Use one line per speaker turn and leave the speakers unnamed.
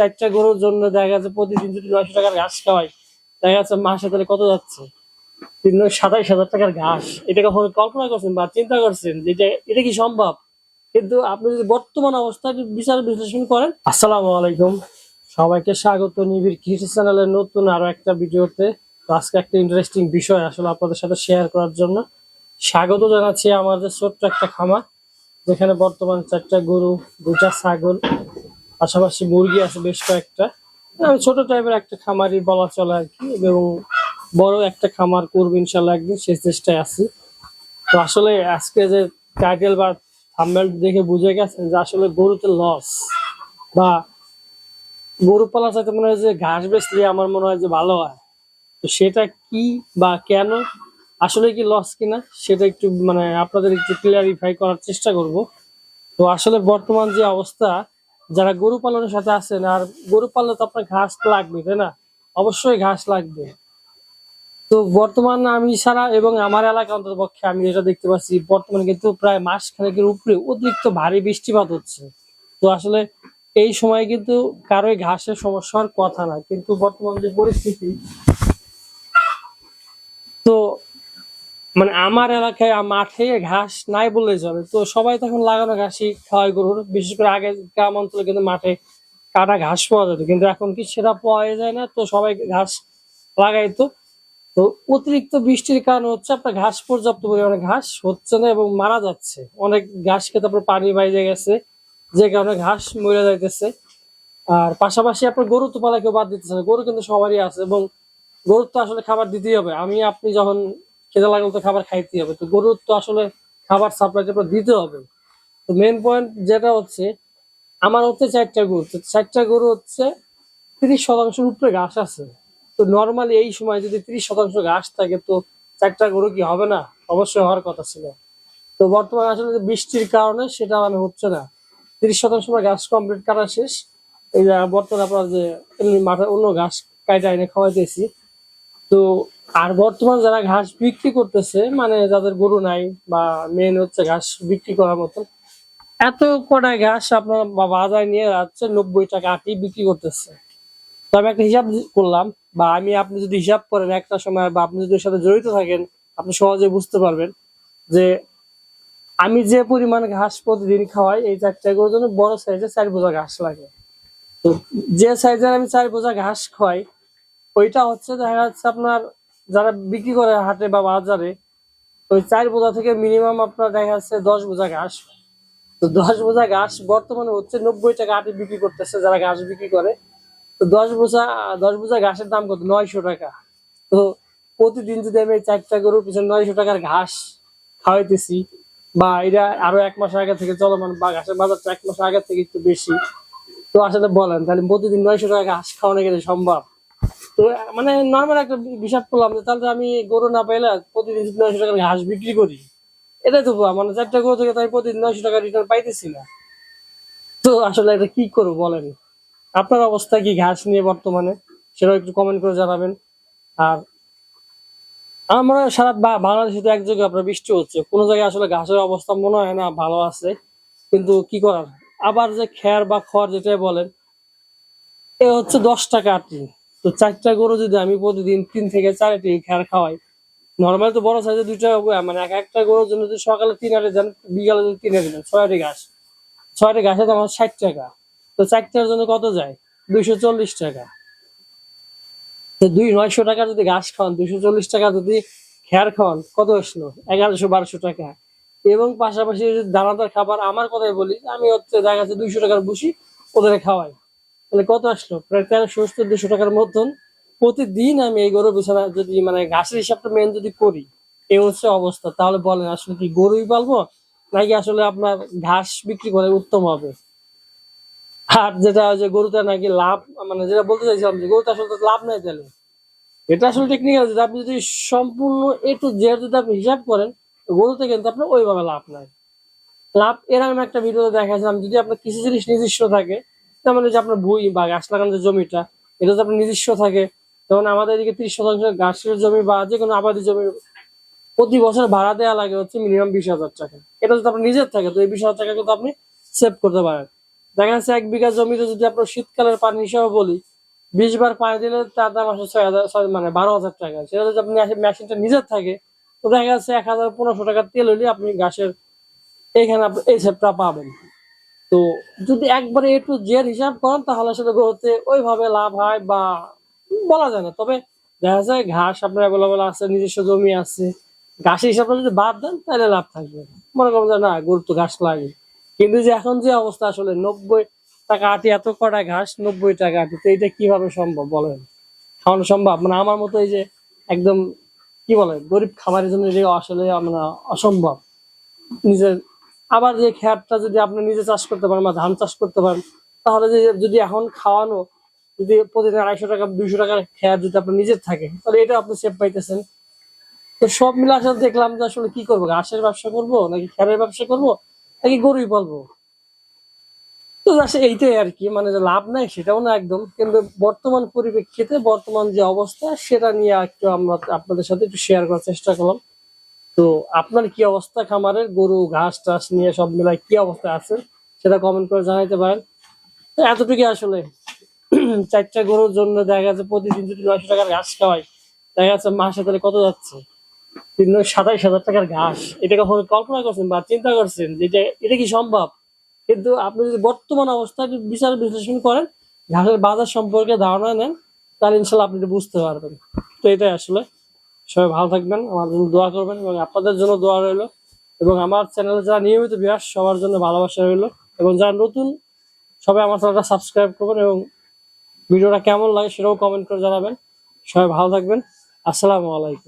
চারটা গরুর জন্য দেখা যাচ্ছে প্রতিদিন যদি নয়শো টাকার ঘাস খাওয়াই, দেখা যাচ্ছে মাসে তাহলে কত যাচ্ছে? তিন সাতাইশ হাজার টাকার ঘাস। এটা কখনো কল্পনা করছেন বা চিন্তা করছেন যে এটা কি সম্ভব? কিন্তু আপনি যদি বর্তমান অবস্থায় বিচার বিশ্লেষণ করেন। আসসালামু আলাইকুম। সবাইকে স্বাগত নিবিড় কৃষি চ্যানেলের নতুন আরও একটা ভিডিওতে। আজকে একটা ইন্টারেস্টিং বিষয় আসলে আপনাদের সাথে শেয়ার করার জন্য। স্বাগত জানাচ্ছি আমাদের ছোট্ট একটা খামার, যেখানে বর্তমান চারটা গরু দুটা ছাগল পাশাপাশি মুরগি আছে বেশ কয়েকটা। ছোট টাইপের একটা খামারই বলা চলে আর কি, এবং বড় একটা খামার করব ইনশাল্লাহ একদিন সে চেষ্টায় আছি। তো আসলে আজকে যে টাইটেল বা থাম্বেল দেখে বুঝে গেছেন যে আসলে গরুতে লস বা গরু পালা চাইতে মনে হয় যে ঘাস বেচলে আমার মনে হয় যে ভালো হয়। তো সেটা কি বা কেন? আসলে কি লস কিনা? সেটা একটু মানে আপনাদের একটু ক্লিয়ারিফাই করার চেষ্টা করব। তো আসলে বর্তমান যে অবস্থা যারা গরু পালনের সাথে আছেন, আর গরু পালনে তো আপনার ঘাস লাগবে, তাই না? অবশ্যই ঘাস লাগবে। তো বর্তমান আমি ছাড়া এবং আমার এলাকা অন্তত পক্ষে আমি যেটা দেখতে পাচ্ছি, বর্তমানে কিন্তু প্রায় মাস খানেকের উপরে অতিরিক্ত ভারী বৃষ্টিপাত হচ্ছে। তো আসলে এই সময় কিন্তু কারোই ঘাসের সমস্যা হওয়ার কথা না। কিন্তু বর্তমান যে পরিস্থিতি তো মানে আমার এলাকায় মাঠে ঘাস নাই বললেই চলে। তো সবাই তখন লাগানো ঘাসই খাওয়াই গরুর। বিশেষ করে আগে গ্রাম অঞ্চলে কিন্তু মাঠে কাটা ঘাস পাওয়া যেত, কিন্তু এখন কি সেটা পাওয়া যায় না, তো সবাই ঘাস লাগাইতো। তো অতিরিক্ত বৃষ্টির কারণে হচ্ছে আপনার ঘাস পর্যাপ্ত পরিমাণে ঘাস হচ্ছে না এবং মারা যাচ্ছে। অনেক ঘাস খেতে আপনার পানি বাইরে গেছে, যে কারণে ঘাস মরে যাইতেছে। আর পাশাপাশি আপনার গরু তো পালা কেউ বাদ দিতেছে না, গরু কিন্তু সবারই আছে এবং গরুর তো আসলে খাবার দিতেই হবে। আমি, আপনি যখন খেতে লাগলে তো খাবার খাইতেই হবে। তো গরুর তো আসলে খাবার সাপ্লাই আপনার দিতে হবে। তো মেন পয়েন্ট যেটা হচ্ছে, আমার হচ্ছে চারটা গরু। তো চারটা গরু হচ্ছে তিরিশ শতাংশের উপরে ঘাস আছে। তো নর্মালি এই সময় যদি তিরিশ শতাংশ ঘাস থাকে, তো চারটা গরু কি হবে না? অবশ্যই হওয়ার কথা ছিল। তো বর্তমানে আসলে বৃষ্টির কারণে সেটা মানে হচ্ছে না। তিরিশ শতাংশ আমার ঘাস কমপ্লিট কাটা শেষ। এই বর্তমানে আপনার যে মাঠে অন্য ঘাস কাইটা এনে খাওয়াইতেছি। তো আর বর্তমান যারা ঘাস বিক্রি করতেছে মানে যাদের গরু নাই বা মেন হচ্ছে ঘাস বিক্রি করার মতন এত কটা ঘাস আপনার বাজারে নিয়ে যাচ্ছে, নব্বই টাকা আটি বিক্রি করতেছে। তো আমি একটা হিসাব করলাম, বা আমি আপনি যদি হিসাব করেন একটা সময়, বা আপনি যদি সাথে জড়িত থাকেন, আপনি সহজে বুঝতে পারবেন যে আমি যে পরিমাণ ঘাস প্রতিদিন খাওয়াই, এই চারটা গরুর জন্য বড় সাইজে চার বোঝা ঘাস লাগে। তো যে সাইজের আমি চার বোঝা ঘাস খাওয়াই ওইটা হচ্ছে দেখা যাচ্ছে আপনার যারা বিক্রি করে হাটে বা বাজারে, ওই চার বোঝা থেকে মিনিমাম আপনার দেখা যাচ্ছে দশ বোঝা ঘাস। তো দশ বোঝা ঘাস বর্তমানে হচ্ছে নব্বই টাকা আটে বিক্রি করতেছে যারা ঘাস বিক্রি করে। তো দশ বোঝা দশ বোঝা ঘাসের দাম কত? নয়শো টাকা। তো প্রতিদিন যদি আমি চারটা গরুর পিছনে নয়শো টাকার ঘাস খাওয়াইতেছি, বা এটা আরও এক মাস আগে থেকে চলমান বা ঘাসের বাজারটা এক মাস আগে থেকে একটু বেশি। তো আসলে বলেন, তাহলে প্রতিদিন নয়শো টাকা ঘাস খাওয়ানো গেলে সম্ভব? তো মানে নর্মাল একটা হিসাব করলাম যে, তাহলে আমি গরু না পাইলে প্রতিদিন নয়শো টাকার ঘাস বিক্রি করি। এটাই তো। মানে চারটা গরু থেকে তাই প্রতিদিন নয়শো টাকা রিটার্ন পাইতেছি না। তো আসলে এটা কি করব বলেন? আপনার অবস্থা কি ঘাস নিয়ে বর্তমানে? সেটাও একটু কমেন্ট করে জানাবেন। আর আমরা সারা বাংলাদেশে তো জায়গায় আপনার বৃষ্টি হচ্ছে। কোনো জায়গায় আসলে ঘাসের অবস্থা মনে হয় না, ভালো আছে। কিন্তু কি করার? আবার যে খ্যার বা খড় যেটাই বলেন, এ হচ্ছে দশ টাকা আটি। তো চারটা গরু যদি আমি প্রতিদিন তিন থেকে চারটি খ্যার খাওয়াই নর্মাল তো বড় সাইজে দুইটা মানে এক একটা গরুর জন্য যদি সকালে তিন আটে দেন, বিকালে যদি তিন আটে দেন, ছয়টি ঘাস। ছয়টি ঘাসে দাম হচ্ছে ষাট টাকা। তো চারটার জন্য কত যায়? দুইশো চল্লিশ টাকা। তো দুই নয়শো টাকা যদি ঘাস খাওয়ান, দুইশো চল্লিশ টাকা যদি খেয়ার খাওয়ান, কত আসলো? এগারোশো বারোশো টাকা। এবং পাশাপাশি যদি দানাদার খাবার, আমার কথাই বলি, আমি হচ্ছে দেখা যাচ্ছে দুইশো টাকার বসি ওদের খাওয়াই। তাহলে কত আসলো? প্রায় তেরোশো, চোদ্দশো টাকার মতন। প্রতিদিন আমি এই গরু বিছানা যদি মানে ঘাসের হিসাবটা মেন যদি করি, এই হচ্ছে অবস্থা। তাহলে বলেন, আসলে কি গরুই পালবো? নাকি আসলে আপনার ঘাস বিক্রি করে উত্তম হবে? আর যেটা যে গরুটা নাকি লাভ মানে যেটা বলতে চাইছিলাম যে গরুটা আসলে লাভ নাই তাহলে। এটা আসলে টেকনিক্যাল যেটা আপনি যদি সম্পূর্ণ এ টু জেড যদি আপনি হিসাব করেন, গরুতে কিন্তু আপনার ওইভাবে লাভ নাই। লাভ, এরকম একটা ভিডিওতে দেখাছিলাম যদি আপনার কিছু জিনিস নিজস্ব থাকে যেমন এই যে আপনার ভুই বা গাছ লাগানোর যে জমিটা, এটা যদি আপনার নিজস্ব থাকে। যেমন আমাদের এদিকে ত্রিশ শতাংশ গাছের জমি বা যে কোনো আবাদি জমি প্রতি বছর ভাড়া দেওয়া লাগে হচ্ছে মিনিমাম বিশ হাজার টাকা। এটা যদি আপনার নিজের থাকে, তো এই বিশ হাজার টাকা কিন্তু আপনি সেভ করতে পারেন। দেখা যাচ্ছে এক বিঘা জমিতে যদি আপনার শীতকালের পানি হিসাবে বলি, বিশ বার পানি দিলে তার দাম আসে ছয় হাজার, ছয় মানে বারো হাজার টাকা। সেটা যদি আপনি মেশিনটা নিজের থাকে, তো দেখা যাচ্ছে এক হাজার পনেরোশো টাকার তেল হলে আপনি গাছের এখানে এই সেটটা পাবেন। তো যদি একবারে একটু জের হিসাব করেন, তাহলে আসলে গরুতে ওইভাবে লাভ হয় বা বলা যায় না। তবে দেখা যায় ঘাস আপনার অ্যাভেলেবল আছে, নিজস্ব জমি আছে। ঘাসের হিসাবে যদি বাদ দেন, তাহলে লাভ থাকবে মনে করেন যে না গরু তো ঘাস লাগে। কিন্তু যে এখন যে অবস্থা আসলে, নব্বই টাকা আটি, এত কটা ঘাস, নব্বই টাকা আটি, তো এটা কীভাবে সম্ভব বলেন? খাওয়ানো সম্ভব? মানে আমার মতো এই যে একদম, কি বলে, গরিব খাবারের জন্য এটা আসলে আমরা অসম্ভব। নিজের আবার যে খেয়ারটা যদি আপনি নিজে চাষ করতে পারেন বা ধান চাষ করতে পারেন, তাহলে যে যদি এখন খাওয়ানো, যদি প্রতিদিন আড়াইশো টাকা, দুইশো টাকার খেয়ার যদি আপনার নিজের থাকে, তাহলে এটা আপনি সেভ পাইতেছেন। তো সব মিলে আসলে দেখলাম যে আসলে কি করব? ঘাসের ব্যবসা করব নাকি খেয়ারের ব্যবসা করব নাকি গরুই বলব তো এইটাই আর কি মানে লাভ নাই সেটাও না একদম, কিন্তু বর্তমান পরিপ্রেক্ষিতে বর্তমান যে অবস্থা, সেটা নিয়ে একটু আমরা আপনাদের সাথে একটু শেয়ার করার চেষ্টা করলাম। তো আপনার কি অবস্থা খামারের? গরু, ঘাস টাস নিয়ে সব মিলাই কি অবস্থা আছে? সেটা কমেন্ট করে জানাইতে পারেন। তো এতটুকু আসলে। চারটা গরুর জন্য দেখা যাচ্ছে প্রতিদিন যদি নয়শো টাকার ঘাস খাওয়াই, দেখা যাচ্ছে মাসে তাহলে কত যাচ্ছে? তিন সাতাইশ হাজার টাকার ঘাস। এটা কখনো কল্পনা করছেন বা চিন্তা করছেন যে এটা- কি সম্ভব? কিন্তু আপনি যদি বর্তমান অবস্থা একটু বিচার বিশ্লেষণ করেন, ঘাসের বাজার সম্পর্কে ধারণা নেন, তাহলে ইনশাল্লাহ আপনি বুঝতে পারবেন। তো এটাই আসলে। সবাই ভালো থাকবেন, আমার জন্য দোয়া করবেন এবং আপনাদের জন্য দোয়া রইল। এবং আমার চ্যানেলে যারা নিয়মিত বিয়াস, সবার জন্য ভালোবাসা রইল। এবং যারা নতুন, সবাই আমার চ্যানেলটা সাবস্ক্রাইব করবেন এবং ভিডিওটা কেমন লাগে সেটাও কমেন্ট করে জানাবেন। সবাই ভালো থাকবেন। আসসালামু আলাইকুম।